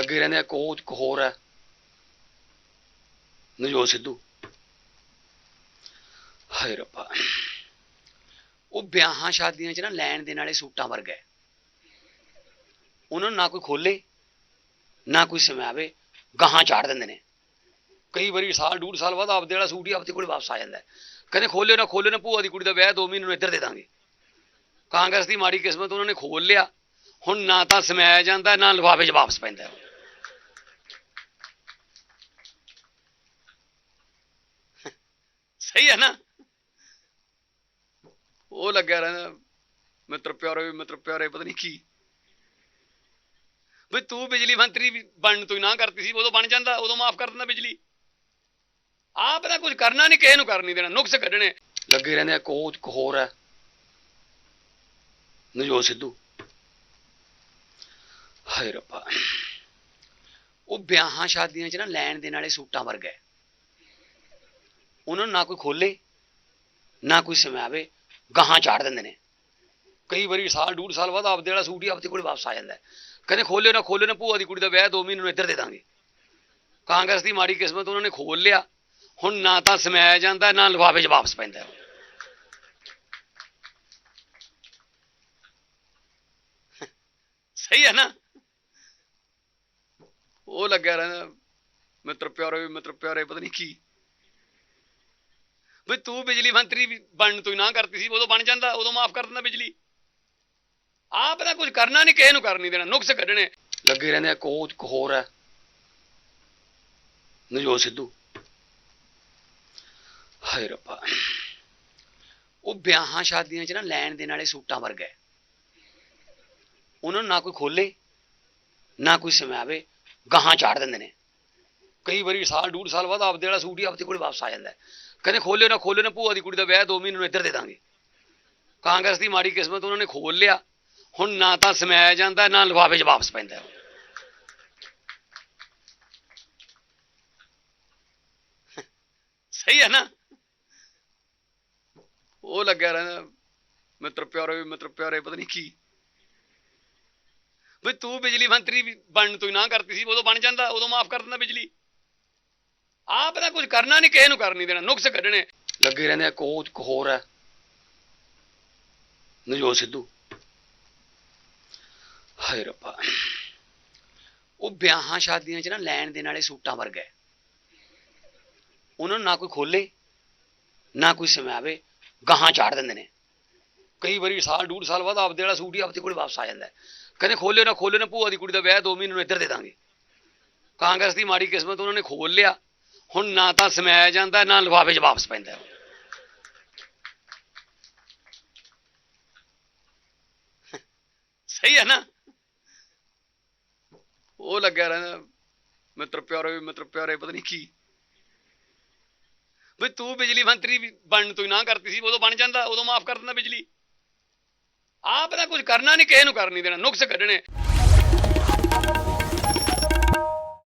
ਲੱਗੇ ਰਹਿੰਦੇ ਆ ਕੋਚ ਇੱਕ ਹੋਰ ਹੈ। ਨਜੋਤ ਸਿੱਧੂ। ਹਾਏ ਰੱਬਾ। ਉਹ ਵਿਆਹਾਂ ਸ਼ਾਦੀਆਂ 'ਚ ਨਾ ਲੈਣ ਦੇਣ ਵਾਲੇ ਸੂਟਾਂ ਵਰਗਾ ਹੈ। ਉਹਨਾਂ ਨੂੰ ਨਾ ਕੋਈ ਖੋਲੇ, ਨਾ ਕੋਈ ਸਮਾਵੇ, ਗਾਹਾਂ ਚਾੜ ਦਿੰਦੇ ਨੇ। ਕਈ ਵਾਰੀ ਸਾਲ, ਡੂਢ ਸਾਲ ਬਾਅਦ ਆਪਦੇ ਵਾਲਾ ਸੂਟ ਹੀ ਆਪਦੇ ਕੋਲ ਵਾਪਸ ਆ ਜਾਂਦਾ ਹੈ। ਕਹਿੰਦੇ ਖੋਲਿਓ ਨਾ ਖੋਲਿਓ ਨਾ, ਭੂਆ ਦੀ ਕੁੜੀ ਦਾ ਵਿਆਹ 2 ਮਹੀਨੇ ਨੂੰ ਇੱਧਰ ਦੇ ਦਾਂਗੇ। ਕਾਂਗਰਸ ਦੀ ਮਾੜੀ ਕਿਸਮਤ ਉਹਨਾਂ ਨੇ ਖੋਲ ਲਿਆ। ਹੁਣ ਨਾ ਤਾਂ ਸਮਾਇਆ ਜਾਂਦਾ, ਨਾ ਲਿਫਾਫੇ 'ਚ ਵਾਪਸ ਪੈਂਦਾ ਸਹੀ ਹੈ ਨਾ? ਉਹ ਲੱਗਿਆ ਰਹਿੰਦਾ, ਮਿੱਤਰ ਪਿਆਰੇ ਵੀ ਮਿੱਤਰ ਪਿਆਰੇ, ਪਤਾ ਨਹੀਂ ਕੀ। ਵੀ ਤੂੰ ਬਿਜਲੀ ਮੰਤਰੀ ਵੀ ਬਣਨ ਤੋਂ ਹੀ ਨਾ ਕਰਤੀ ਸੀ, ਉਦੋਂ ਬਣ ਜਾਂਦਾ, ਉਦੋਂ ਮਾਫ ਕਰ ਦਿੰਦਾ ਬਿਜਲੀ। ਆਪ ਦਾ ਕੁਝ ਕਰਨਾ ਨਹੀਂ, ਕਿਸੇ ਨੂੰ ਕਰ ਨਹੀਂ ਦੇਣਾ, ਨੁਕਸ ਕੱਢਣੇ। ਲੱਗੇ ਰਹਿੰਦੇ ਆ ਕੋਚ ਇੱਕ ਹੈ। ਨਜੋਤ ਸਿੱਧੂ। ਹਾਏ ਰੱਬਾ। ਉਹ ਵਿਆਹਾਂ ਸ਼ਾਦੀਆਂ 'ਚ ਨਾ ਲੈਣ ਦੇਣ ਵਾਲੇ ਸੂਟਾਂ ਵਰਗਾ ਉਹਨਾਂ ਨੂੰ ਨਾ ਕੋਈ ਖੋਲੇ, ਨਾ ਕੋਈ ਸਮਾਵੇ, ਗਾਹਾਂ ਚਾੜ ਦਿੰਦੇ ਨੇ। ਕਈ ਵਾਰੀ ਸਾਲ, ਡੂਢ ਸਾਲ ਬਾਅਦ ਆਪਦੇ ਵਾਲਾ ਸੂਟ ਹੀ ਆਪਦੇ ਕੋਲ ਵਾਪਸ ਆ ਜਾਂਦਾ ਹੈ। ਕਹਿੰਦੇ ਖੋਲਿਓ ਨਾ ਖੋਲਿਓ ਨਾ ਭੂਆ ਦੀ ਕੁੜੀ ਦਾ ਵਿਆਹ 2 ਮਹੀਨੇ ਨੂੰ ਇੱਧਰ ਦੇ ਦਾਂਗੇ। ਕਾਂਗਰਸ ਦੀ ਮਾੜੀ ਕਿਸਮਤ ਉਹਨਾਂ ਨੇ ਖੋਲ ਲਿਆ। ਹੁਣ ਨਾ ਤਾਂ ਸਮਾਇਆ ਜਾਂਦਾ, ਨਾ ਲਿਫਾਫੇ 'ਚ ਵਾਪਸ ਪੈਂਦਾ। ਸਹੀ ਹੈ ਨਾ? ਉਹ ਲੱਗਿਆ ਰਹਿੰਦਾ, ਮਿੱਤਰ ਪਿਆਰੇ ਮਿੱਤਰ ਪਿਆਰੇ, ਪਤਾ ਨਹੀਂ ਕੀ। ਵੀ ਤੂੰ ਬਿਜਲੀ ਮੰਤਰੀ ਬਣਨ ਤੋਂ ਹੀ ਨਾ ਕਰਤੀ ਸੀ, ਉਦੋਂ ਬਣ ਜਾਂਦਾ, ਉਦੋਂ ਮਾਫ ਕਰ ਦਿੰਦਾ ਬਿਜਲੀ। ਆਪ ਦਾ ਕੁਝ ਕਰਨਾ ਨਹੀਂ ਕਿਸੇ ਨੂੰ ਕਰ ਨਹੀਂ ਦੇਣਾ, ਨੁਕਸ ਕੱਢਣੇ। ਲੱਗੇ ਰਹਿੰਦੇ ਕੋਚ ਇੱਕ ਹੈ। ਨਜੋਤ ਸਿੱਧੂ। ਹਾਏ ਰੱਬਾ। ਉਹ ਵਿਆਹਾਂ ਸ਼ਾਦੀਆਂ 'ਚ ਨਾ ਲੈਣ ਦੇਣ ਵਾਲੇ ਸੂਟਾਂ ਵਰਗਾ ਹੈ। ਉਹਨਾਂ ਨੂੰ ਨਾ ਕੋਈ ਖੋਲੇ, ਨਾ ਕੋਈ ਸਮਾਵੇ, ਗਾਹਾਂ ਚਾੜ ਦਿੰਦੇ ਨੇ। ਕਈ ਵਾਰੀ ਸਾਲ, ਡੂਢ ਸਾਲ ਬਾਅਦ ਆਪਦੇ ਵਾਲਾ ਸੂਟ ਹੀ ਆਪਦੇ ਕੋਲ ਵਾਪਸ ਆ ਜਾਂਦਾ ਕਹਿੰਦੇ ਖੋਲਿਓ ਨਾ ਖੋਲਿਓ ਨਾ, ਭੂਆ ਦੀ ਕੁੜੀ ਦਾ ਵਿਆਹ 2 ਮਹੀਨੇ ਨੂੰ ਇੱਧਰ ਦੇ ਦਾਂਗੇ। ਕਾਂਗਰਸ ਦੀ ਮਾੜੀ ਕਿਸਮਤ ਉਹਨਾਂ ਨੇ ਖੋਲ ਲਿਆ। ਹੁਣ ਨਾ ਤਾਂ ਸਮਾਇਆ ਜਾਂਦਾ, ਨਾ ਲਿਫਾਫੇ 'ਚ ਵਾਪਸ ਪੈਂਦਾ। ਸਹੀ ਹੈ ਨਾ? ਉਹ ਲੱਗਿਆ ਰਹਿੰਦਾ, ਮਿੱਤਰ ਪਿਆਰੇ ਵੀ, ਮਿੱਤਰ ਪਿਆਰੇ, ਪਤਾ ਨਹੀਂ ਕੀ। ਵੀ ਤੂੰ ਬਿਜਲੀ ਮੰਤਰੀ ਵੀ ਬਣਨ ਤੋਂ ਹੀ ਨਾ ਕਰਤੀ ਸੀ, ਉਦੋਂ ਬਣ ਜਾਂਦਾ, ਉਦੋਂ ਮਾਫ ਕਰ ਦਿੰਦਾ ਬਿਜਲੀ। ਆਪ ਦਾ ਕੁਝ ਕਰਨਾ ਨਹੀਂ, ਕਿਸੇ ਨੂੰ ਕਰ ਨਹੀਂ ਦੇਣਾ। ਨੁਕਸ ਕੱਢਣੇ। ਲੱਗੇ ਰਹਿੰਦੇ ਆ ਕੋਚ ਇੱਕ ਹੋਰ ਹੈ। ਨਜੋਤ ਸਿੱਧੂ। ਹਾਏ ਰੱਬਾ। ਉਹ ਵਿਆਹਾਂ ਸ਼ਾਦੀਆਂ 'ਚ ਨਾ ਲੈਣ ਦੇਣ ਵਾਲੇ ਸੂਟਾਂ ਵਰਗਾ ਹੈ। ਉਹਨਾਂ ਨੂੰ ਨਾ ਕੋਈ ਖੋਲੇ, ਨਾ ਕੋਈ ਸਮਾਵੇ, ਗਾਹਾਂ ਚਾੜ ਦਿੰਦੇ ਨੇ। ਕਈ ਵਾਰੀ ਸਾਲ, ਡੂਢ ਸਾਲ ਬਾਅਦ ਆਪਦੇ ਵਾਲਾ ਸੂਟ ਹੀ ਆਪਦੇ ਕੋਲ ਵਾਪਸ ਆ ਜਾਂਦਾ ਹੈ। ਕਹਿੰਦੇ ਖੋਲਿਓ ਨਾ ਖੋਲਿਓ ਨਾ, ਭੂਆ ਦੀ ਕੁੜੀ ਦਾ ਵਿਆਹ 2 ਮਹੀਨੇ ਨੂੰ ਇੱਧਰ ਦੇ ਦਾਂਗੇ। ਕਾਂਗਰਸ ਦੀ ਮਾੜੀ ਕਿਸਮਤ ਉਹਨਾਂ ਨੇ ਖੋਲ ਲਿਆ। ਹੁਣ ਨਾ ਤਾਂ ਸਮਾਇਆ ਜਾਂਦਾ, ਨਾ ਲਿਫਾਫੇ 'ਚ ਵਾਪਸ ਪੈਂਦਾ। ਸਹੀ ਹੈ ਨਾ? ਉਹ ਲੱਗਿਆ ਰਹਿੰਦਾ, ਮਿੱਤਰ ਪਿਆਰੇ ਵੀ, ਮਿੱਤਰ ਪਿਆਰੇ, ਪਤਾ ਨਹੀਂ ਕੀ। ਵੀ ਤੂੰ ਬਿਜਲੀ ਮੰਤਰੀ ਵੀ ਬਣਨ ਤੋਂ ਹੀ ਨਾ ਕਰਤੀ ਸੀ, ਉਦੋਂ ਬਣ ਜਾਂਦਾ, ਉਦੋਂ ਮਾਫ ਕਰ ਦਿੰਦਾ ਬਿਜਲੀ। ਆਪ ਦਾ ਕੁਝ ਕਰਨਾ ਨਹੀਂ, ਕਿਸੇ ਨੂੰ ਕਰਨੀ ਦੇਣਾ, ਨੁਕਸ ਕੱਢਣੇ।